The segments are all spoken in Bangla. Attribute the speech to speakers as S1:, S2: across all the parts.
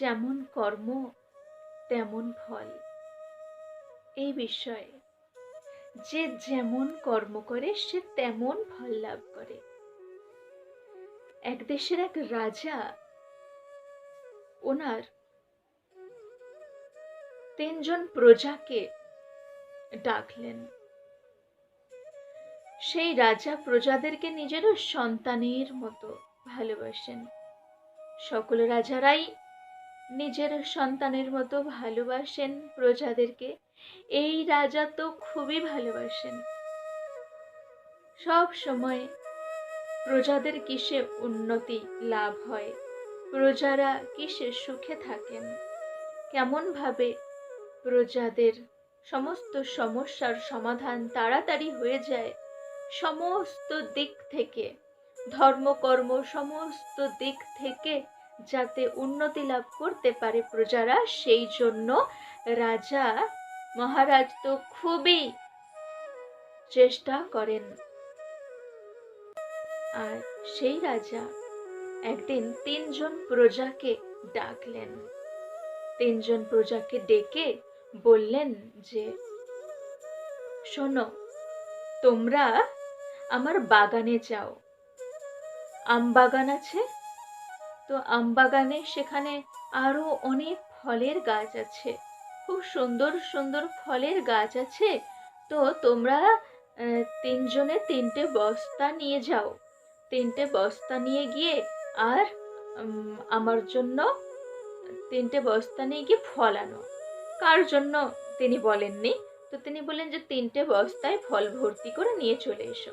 S1: যেমন কর্ম তেমন ফল এই বিষয়ে যে যেমন কর্ম করে সে তেমন ফল লাভ করে এক দেশের এক রাজা ওনার তিনজন প্রজাকে ডাকলেন সেই রাজা প্রজাদেরকে নিজেরও সন্তানের মতো ভালোবাসেন সকল রাজারাই নিজের সন্তানের মতো ভালোবাসেন প্রজাদেরকে এই রাজা তো খুবই ভালোবাসেন সব সময় প্রজাদের কিসে উন্নতি লাভ হয় প্রজারা কিসে সুখে থাকেন কেমনভাবে প্রজাদের সমস্ত সমস্যার সমাধান তাড়াতাড়ি হয়ে যায় সমস্ত দিক থেকে ধর্মকর্ম সমস্ত দিক থেকে যাতে উন্নতি লাভ করতে পারে প্রজারা সেই জন্য রাজা মহারাজ তো খুবই চেষ্টা করেন আর সেই রাজা একদিন তিনজন প্রজাকে ডাকলেন তিনজন প্রজাকে ডেকে বললেন যে শোনো তোমরা আমার বাগানে যাও আম বাগান আছে তো আম বাগানে সেখানে আরও অনেক ফলের গাছ আছে খুব সুন্দর সুন্দর ফলের গাছ আছে তো তোমরা তিনজনে তিনটে বস্তা নিয়ে যাও তিনটে বস্তা নিয়ে গিয়ে আর আমার জন্য তিনটে বস্তা নিয়ে গিয়ে ফল আনো কার জন্য তিনি বলেননি তো তিনি বলেন যে তিনটে বস্তায় ফল ভর্তি করে নিয়ে চলে এসো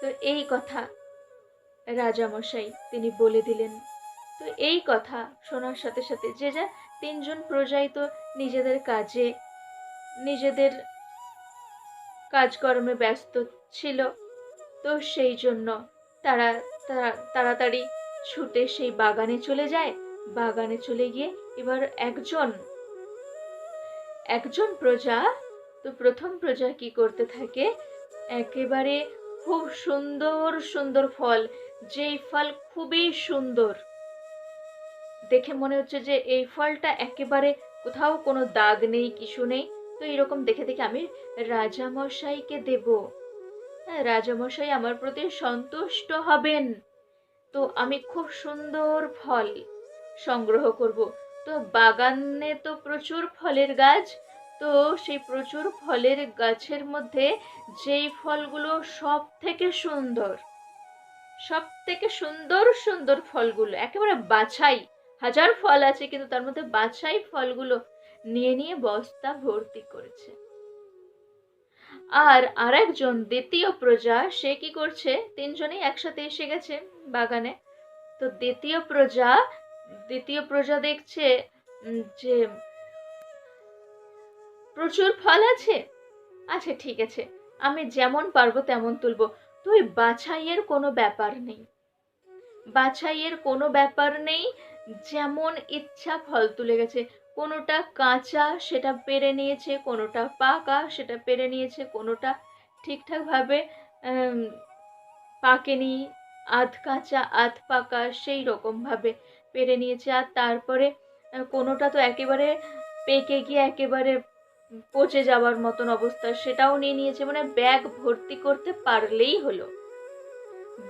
S1: তো এই কথা রাজামশাই তিনি বলে দিলেন তো এই কথা শোনার সাথে সাথে যে যা তিনজন প্রজাই তো নিজেদের কাজে নিজেদের কাজকর্মে ব্যস্ত ছিল তো সেই জন্য তারা তাড়াতাড়ি ছুটে সেই বাগানে চলে যায় বাগানে চলে গিয়ে এবার একজন একজন প্রজা তো প্রথম প্রজা কি করতে থাকে একেবারে খুব সুন্দর সুন্দর ফল যে এই ফল খুবই সুন্দর দেখে মনে হচ্ছে যে এই ফলটা একেবারে কোথাও কোনো দাগ নেই কিছু নেই তো এরকম দেখে দেখে আমি রাজামশাইকে দেব হ্যাঁ রাজামশাই আমার প্রতি সন্তুষ্ট হবেন তো আমি খুব সুন্দর ফল সংগ্রহ করব তো বাগানে তো প্রচুর ফলের গাছ তো সেই প্রচুর ফলের গাছের মধ্যে যেই ফলগুলো সব থেকে সুন্দর সব থেকে সুন্দর সুন্দর ফলগুলো একেবারে বাছাই হাজার ফল আছে কিন্তু তার মধ্যে বাছাই ফলগুলো নিয়ে নিয়ে বস্তা ভর্তি করেছে আর আরেকজন দ্বিতীয় প্রজা সে কি করছে তিনজনেই একসাথে এসে গেছে বাগানে তো দ্বিতীয় প্রজা দ্বিতীয় প্রজা দেখছে যে প্রচুর ফল আছে আচ্ছা ঠিক আছে আমি যেমন পারবো তেমন তুলবো তুই বাছাইয়ের কোনো ব্যাপার নেই বাছাইয়ের কোনো ব্যাপার নেই যেমন ইচ্ছা ফল তুলে গেছে কোনোটা কাঁচা সেটা পেরে নিয়েছে কোনোটা পাকা সেটা পেরে নিয়েছে কোনোটা ঠিকঠাকভাবে পাকেনি আধ কাঁচা আধ পাকা সেই রকমভাবে পেরে নিয়েছে আর তারপরে কোনোটা তো একেবারে পেকে গিয়ে একেবারে পচে যাওয়ার মতন অবস্থা সেটাও নিয়ে নিয়েছে মানে ব্যাগ ভর্তি করতে পারলেই হলো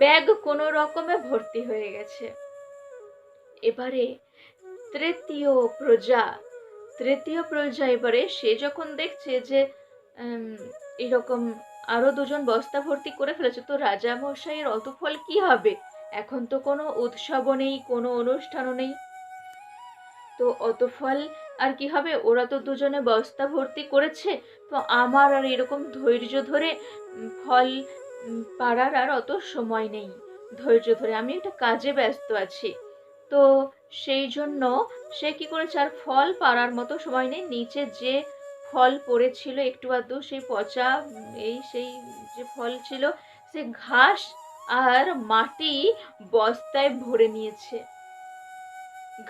S1: ব্যাগ কোনো রকমে ভর্তি হয়ে গেছে এবারে তৃতীয় প্রজা তৃতীয় প্রজা এবারে সে যখন দেখছে যে এরকম আরো দুজন বস্তা ভর্তি করে ফেলেছে তো রাজা মশাইয়ের অত ফল কি হবে এখন তো কোনো উৎসবও নেই কোনো অনুষ্ঠানও নেই তো অত ফল আর কি হবে ওরা তো দুজনে বস্তা ভর্তি করেছে তো আমার আর এরকম ধৈর্য ধরে ফল পাড়ার আর অত সময় নেই ধৈর্য ধরে আমি একটা কাজে ব্যস্ত আছি তো সেই জন্য সে কি করেছে আর ফল পাড়ার মতো সময় নেই নিচে যে ফল পড়েছিল একটু আধটু সেই পচা এই সেই যে ফল ছিল সে ঘাস আর মাটি বস্তায় ভরে নিয়েছে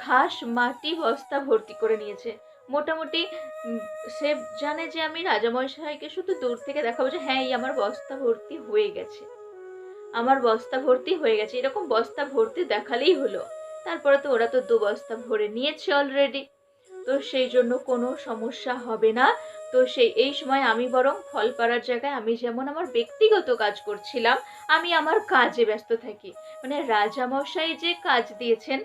S1: ঘাস মাটি বস্তা ভর্তি করে নিয়েছে মোটামুটি সে জানে যে আমি রাজামশাইকে শুধু দূর থেকে দেখাবো যে হ্যাঁ এই আমার বস্তা ভর্তি হয়ে গেছে আমার বস্তা ভর্তি হয়ে গেছে এরকম বস্তা ভর্তি দেখালেই হলো তারপরে তো ওরা তো দু বস্তা ভরে নিয়েছে অলরেডি তো সেই জন্য কোনো সমস্যা হবে না তো সেই এই সময় আমি বরং ফল পাড়ার জায়গায় আমি যেমন আমার ব্যক্তিগত কাজ করছিলাম আমি আমার কাজে ব্যস্ত থাকি মানে রাজামশাই যে কাজ দিয়েছেন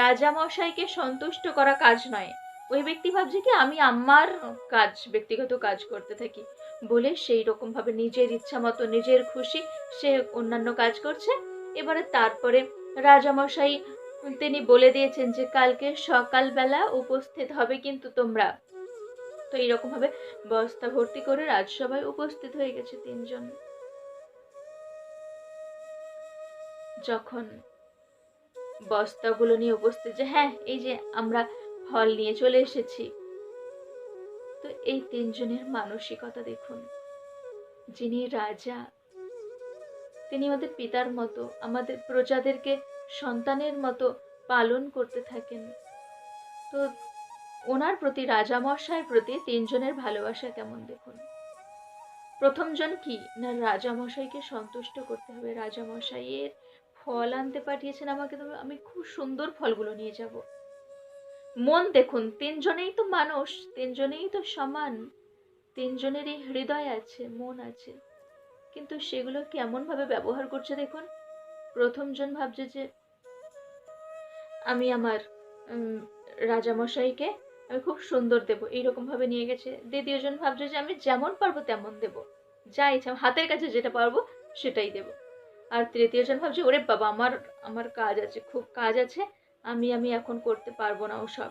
S1: রাজামশাইকে সন্তুষ্ট করা কাজ নয় ওই ব্যক্তি ভাবছে কি আমি আমার কাজ ব্যক্তিগত কাজ করতে থাকি বলে সেই রকমভাবে নিজের ইচ্ছা মতো নিজের খুশি সে অন্যান্য কাজ করছে এবারে তারপরে রাজামশাই তিনি বলে দিয়েছেন যে কালকে সকালবেলা উপস্থিত হবে কিন্তু তোমরা তো এইরকমভাবে বস্তা ভর্তি করে রাজসভায় উপস্থিত হয়ে গেছে তিনজন যখন বস্তাগুলো নিয়ে উপস্থিত যে হ্যাঁ এই যে আমরা ফল নিয়ে চলে এসেছি তো এই তিনজনের মানসিকতা দেখুন যিনি রাজা তিনি আমাদের পিতার মতো আমাদের প্রজাদেরকে সন্তানের মতো পালন করতে থাকেন তো ওনার প্রতি রাজামশাইয়ের প্রতি তিনজনের ভালোবাসা কেমন দেখুন প্রথমজন কি না রাজামশাইকে সন্তুষ্ট করতে হবে রাজামশাইয়ের ফল আনতে পাঠিয়েছেন আমাকে তবে আমি খুব সুন্দর ফলগুলো নিয়ে যাব মন দেখুন তিনজনেই তো মানুষ তিনজনেই তো সমান তিনজনেরই হৃদয় আছে মন আছে কিন্তু সেগুলো কেমনভাবে ব্যবহার করছে দেখুন প্রথমজন ভাবছে যে আমি আমার রাজামশাইকে আমি খুব সুন্দর দেবো ভাবে নিয়ে গেছে দ্বিতীয়জন ভাবছে যে আমি যেমন পারবো তেমন দেবো যা ইচ্ছা হাতের কাছে যেটা পারবো সেটাই দেবো আর তৃতীয় জন ভাবছে ওরে বাবা আমার আমার কাজ আছে খুব কাজ আছে আমি আমি এখন করতে পারবো না ওসব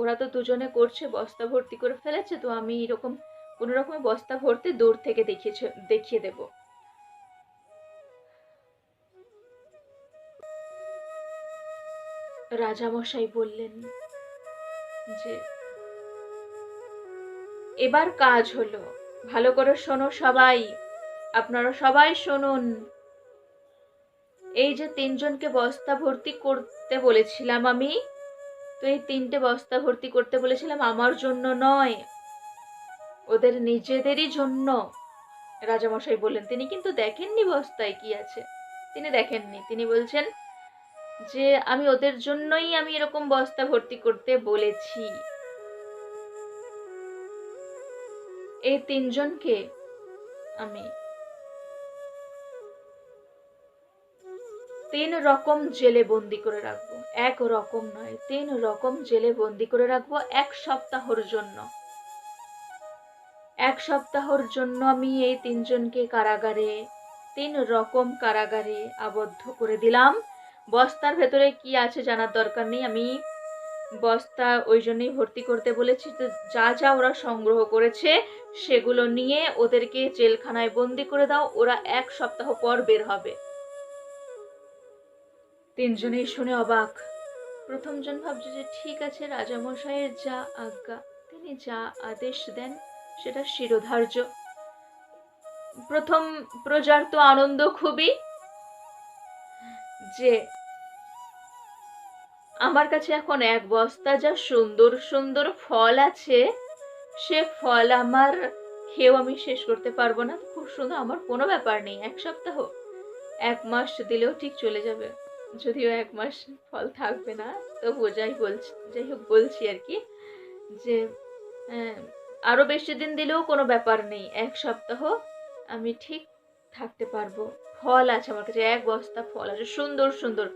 S1: ওরা তো দুজনে করছে বস্তা ভর্তি করে ফেলেছে তো আমি এরকম কোনো রকমে বস্তা ভর্তি দূর থেকে দেখিয়েছে দেখিয়ে দেব রাজামশাই বললেন যে এবার কাজ হলো ভালো করে শোনো সবাই আপনারা সবাই শুনুন এই যে তিনজনকে বস্তা ভর্তি করতে বলেছিলাম আমি তো এই তিনটে বস্তা ভর্তি করতে বলেছিলাম আমার জন্য নয় ওদের নিজেদেরই জন্য রাজামশাই বললেন তিনি কিন্তু দেখেননি বস্তায় কি আছে তিনি দেখেননি তিনি বলছেন যে আমি ওদের জন্যই আমি এরকম বস্তা ভর্তি করতে বলেছি এই তিনজনকে আমি তিন রকম জেলে বন্দি করে রাখবো এক রকম নয় তিন রকম জেলে বন্দি করে রাখবো এক সপ্তাহর জন্য এক সপ্তাহর জন্য আমি এই তিনজনকে কারাগারে তিন রকম কারাগারে আবদ্ধ করে দিলাম বস্তার ভেতরে কি আছে জানার দরকার নেই আমি বস্তা ওই জন্যই ভর্তি করতে বলেছি তো যা যা ওরা সংগ্রহ করেছে সেগুলো নিয়ে ওদেরকে জেলখানায় বন্দি করে দাও ওরা এক সপ্তাহ পর বের হবে তিনজনেই শুনে অবাক প্রথমজন ভাবছে যে ঠিক আছে রাজামশাইয়ের যা আজ্ঞা তিনি যা আদেশ দেন সেটা শিরোধার্য প্রথম প্রজার তো আনন্দ খুবই যে আমার কাছে এখন এক বস্তা যা সুন্দর সুন্দর ফল আছে সে ফল আমার খেয়েও আমি শেষ করতে পারবো না খুব সুন্দর আমার কোনো ব্যাপার নেই এক সপ্তাহ এক মাস দিলেও ঠিক চলে যাবে যদিও এক মাস ফল থাকবে না তো বোঝাই বলছি যাই হোক বলছি আর কি যে হ্যাঁ, আরও বেশি দিন দিলেও কোনো ব্যাপার নেই এক সপ্তাহ আমি ঠিক থাকতে পারবো ফল আছে আমার কাছে এক বস্তা ফল আছে সুন্দর সুন্দর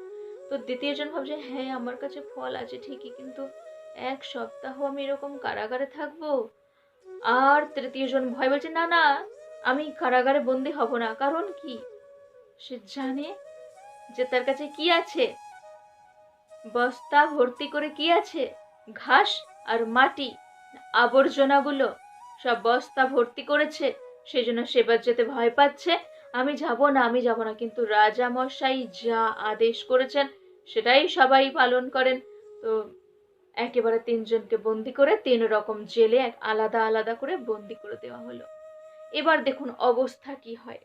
S1: তো দ্বিতীয়জন ভাবছে হ্যাঁ আমার কাছে ফল আছে ঠিকই কিন্তু এক সপ্তাহ আমি এরকম কারাগারে থাকবো আর তৃতীয়জন ভয় বলছে না না আমি কারাগারে বন্দি হব না কারণ কি সে জানে যে তার কাছে কি আছে বস্তা ভর্তি করে কি আছে ঘাস আর মাটি আবর্জনাগুলো সব বস্তা ভর্তি করেছে সেই জন্য সেবার যেতে ভয় পাচ্ছে আমি যাব না আমি যাব না কিন্তু রাজামশাই যা আদেশ করেছেন সেটাই সবাই পালন করেন তো একেবারে তিনজনকে বন্দি করে তিন রকম জেলে এক আলাদা আলাদা করে বন্দি করে দেওয়া হলো এবার দেখুন অবস্থা কি হয়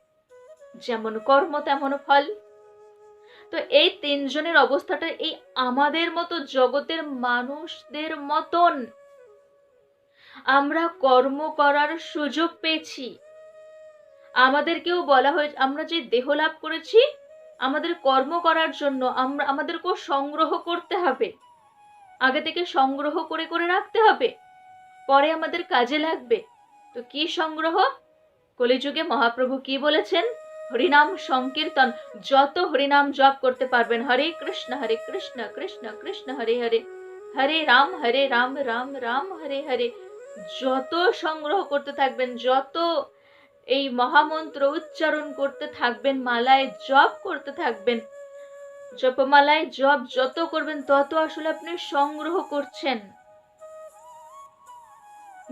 S1: যেমন কর্ম তেমন ফল তো এই তিনজনের অবস্থাটা এই আমাদের মতো জগতের মানুষদের মতন আমরা কর্ম করার সুযোগ পেয়েছি আমাদেরকেও বলা হয়েছে আমরা যে দেহ লাভ করেছি আমাদের কর্ম করার জন্য আমরা আমাদেরকেও সংগ্রহ করতে হবে আগে থেকে সংগ্রহ করে করে রাখতে হবে পরে আমাদের কাজে লাগবে তো কি সংগ্রহ কলিযুগে মহাপ্রভু কি বলেছেন হরিনাম সংকীর্তন যত হরিনাম জপ করতে পারবেন হরে কৃষ্ণ হরে কৃষ্ণ কৃষ্ণ কৃষ্ণ হরে হরে হরে রাম হরে রাম রাম রাম হরে হরে যত সংগ্রহ করতে থাকবেন যত এই মহামন্ত্র উচ্চারণ করতে থাকবেন মালায় জপ করতে থাকবেন জপমালায় জপ যত করবেন তত আসলে আপনি সংগ্রহ করছেন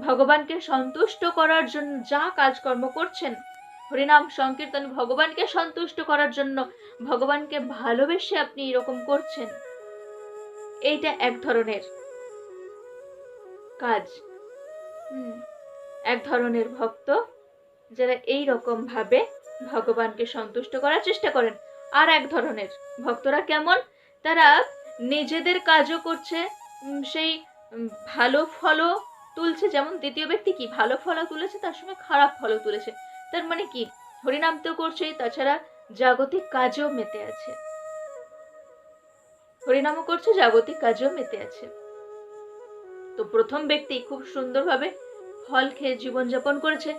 S1: ভগবানকে সন্তুষ্ট করার জন্য যা কাজকর্ম করছেন হরিনাম সংকীর্তন ভগবানকে সন্তুষ্ট করার জন্য ভগবানকে ভালোবেসে আপনি এরকম করছেন এইটা এক ধরনের কাজ এক ধরনের ভক্ত যারা এই রকমভাবে ভগবানকে সন্তুষ্ট করার চেষ্টা করেন আর এক ধরনের ভক্তরা কেমন তারা নিজেদের কাজও করছে সেই ভালো ফলও তুলছে যেমন দ্বিতীয় ব্যক্তি কি ভালো ফলও তুলেছে তার সঙ্গে খারাপ ফলও তুলেছে তার মানে কি হরিনাম তো করছে তাছাড়া জাগতিক কাজও মেতে আছে হরিনামও করছে জাগতিক কাজও মেতে আছে তো প্রথম ব্যক্তি খুব সুন্দরভাবে ফল খেয়ে জীবনযাপন করেছে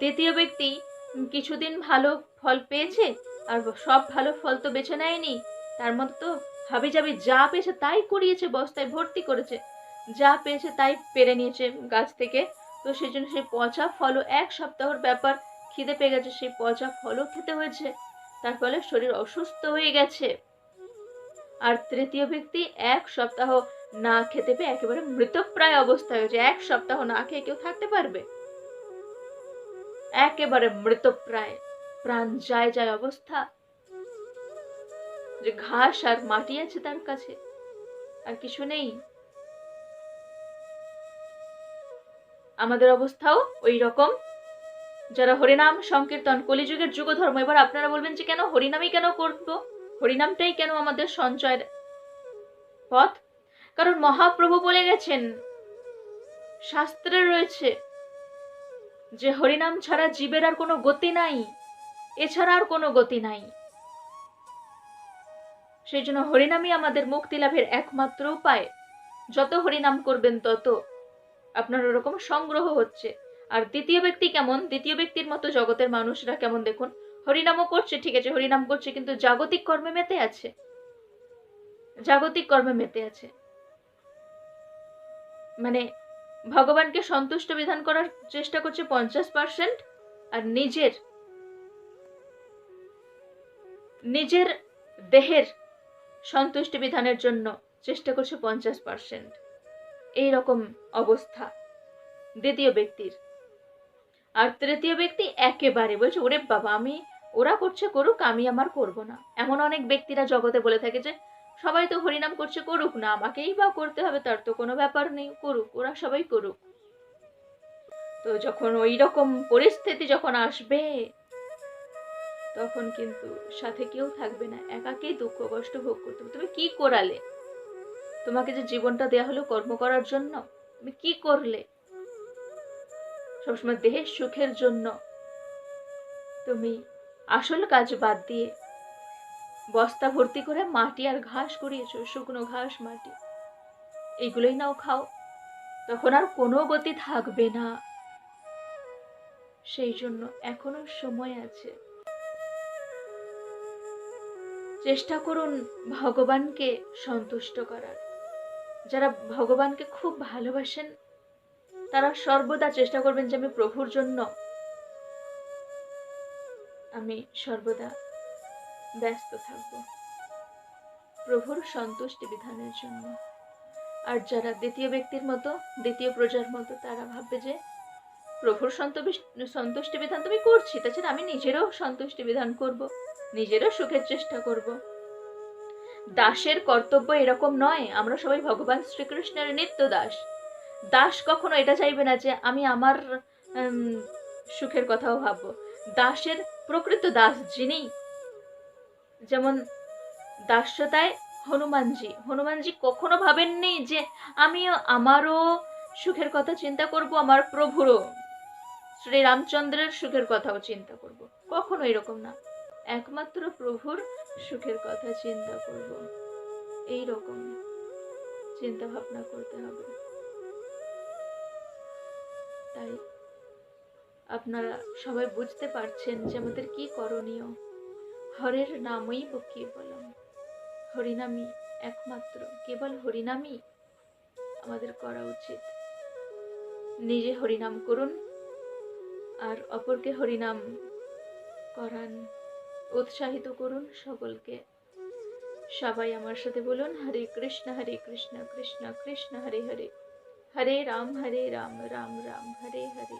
S1: দ্বিতীয় ব্যক্তি কিছুদিন ভালো ফল পেয়েছে আর সব ভালো ফল তো বেছে নেয়নি তার মতো তো হাবি যাবি যা পেয়েছে তাই করিয়েছে বস্তায় ভর্তি করেছে যা পেয়েছে তাই পেরে নিয়েছে গাছ থেকে তো সেই জন্য সেই পচা ফলও এক সপ্তাহের ব্যাপার খিদে পেয়ে গেছে সেই পচা ফলও খেতে হয়েছে তার ফলে শরীর অসুস্থ হয়ে গেছে আর তৃতীয় ব্যক্তি এক সপ্তাহ না খেতে পেয়ে একেবারে মৃতপ্রায় অবস্থা হয়েছে এক সপ্তাহ না খেয়ে কেউ থাকতে পারবে একেবারে মৃতপ্রায় প্রাণ যায় যায় অবস্থা যে ঘাস আর মাটি আছে তার কাছে আর কিছু নেই আমাদের অবস্থাও ওই রকম যারা হরিনাম সংকীর্তন কলিযুগের যুগ ধর্ম এবার আপনারা বলবেন যে কেন হরিনামই কেন করব হরিনামটাই কেন আমাদের সঞ্চয়ের পথ কারণ মহাপ্রভু বলে গেছেন শাস্ত্রে রয়েছে যে হরিনাম ছাড়া জীবের আর কোনো গতি নাই এছাড়া আর কোনো গতি নাই সেই জন্য হরিনামই আমাদের মুক্তি লাভের একমাত্র উপায় যত হরিনাম করবেন তত আপনার ওরকম সংগ্রহ হচ্ছে আর দ্বিতীয় ব্যক্তি কেমন দ্বিতীয় ব্যক্তির মতো জগতের মানুষরা কেমন দেখুন হরিনামও করছে ঠিক আছে হরিনাম করছে কিন্তু জাগতিক কর্মে মেতে আছে জাগতিক কর্মে মেতে আছে মানে ভগবানকে সন্তুষ্ট বিধান করার চেষ্টা করছে পঞ্চাশ পার্সেন্ট আর নিজের নিজের দেহের সন্তুষ্টি বিধানের জন্য চেষ্টা করছে পঞ্চাশ পার্সেন্ট এইরকম অবস্থা দ্বিতীয় ব্যক্তির আর তৃতীয় ব্যক্তি একেবারে বলছে ওরে বাবা আমি ওরা করছে করুক আমি আমার করব না এমন অনেক ব্যক্তিরা জগতে বলে থাকে যে সবাই তো হরিনাম করছে করুক না আমাকেই বা করতে হবে তার তো কোনো ব্যাপার নেই করুক ওরা সবাই করুক তো যখন ওই রকম পরিস্থিতি যখন আসবে তখন কিন্তু সাথে কেউ থাকবে না একাকেই দুঃখ কষ্ট ভোগ করতে হবে তুমি কি করালে তোমাকে যে জীবনটা দেয়া হলো কর্ম করার জন্য তুমি কি করলে সবসময় দেহের সুখের জন্য তুমি আসল কাজ বাদ দিয়ে বস্তা ভর্তি করে মাটি আর ঘাস করিয়েছো শুকনো ঘাস মাটি এগুলোই নাও খাও তখন আর কোনো গতি থাকবে না সেই জন্য এখনো সময় আছে চেষ্টা করুন ভগবানকে সন্তুষ্ট করার যারা ভগবানকে খুব ভালোবাসেন তারা সর্বদা চেষ্টা করবেন যে আমি প্রভুর জন্য আমি সর্বদা ব্যস্ত থাকব প্রভুর সন্তুষ্টি বিধানের জন্য আর যারা দ্বিতীয় ব্যক্তির মতো দ্বিতীয় প্রজার মতো তারা ভাববে যে প্রভুর সন্তুষ্টি বিধান তুমি করছি তাছাড়া আমি নিজেরও সন্তুষ্টি বিধান করব নিজেরও সুখের চেষ্টা করব দাসের কর্তব্য এরকম নয় আমরা সবাই ভগবান শ্রীকৃষ্ণের নিত্য দাস দাস কখনো এটা চাইবে না যে আমি আমার সুখের কথাও ভাববো দাসের প্রকৃত দাস যিনি যেমন দাস্যতায় হনুমানজি হনুমানজি কখনো ভাবেননি যে আমি আমারও সুখের কথা চিন্তা করব আমার প্রভুরও শ্রী রামচন্দ্রের সুখের কথাও চিন্তা করব কখনো এরকম না একমাত্র প্রভুর সুখের কথা চিন্তা করব এই রকম চিন্তা ভাবনা করতে হবে তাই আপনারা সবাই বুঝতে পারছেন যে আমাদের কি করণীয় হরের নামই বকিয়ে বললাম হরিনামই একমাত্র কেবল হরিনামই আমাদের করা উচিত নিজে হরিনাম করুন আর অপরকে হরিনাম করান উৎসাহিত করুন সকলকে সবাই আমার সাথে বলুন হরে কৃষ্ণ হরে কৃষ্ণ কৃষ্ণ কৃষ্ণ হরে হরে হরে রাম হরে রাম রাম রাম হরে হরে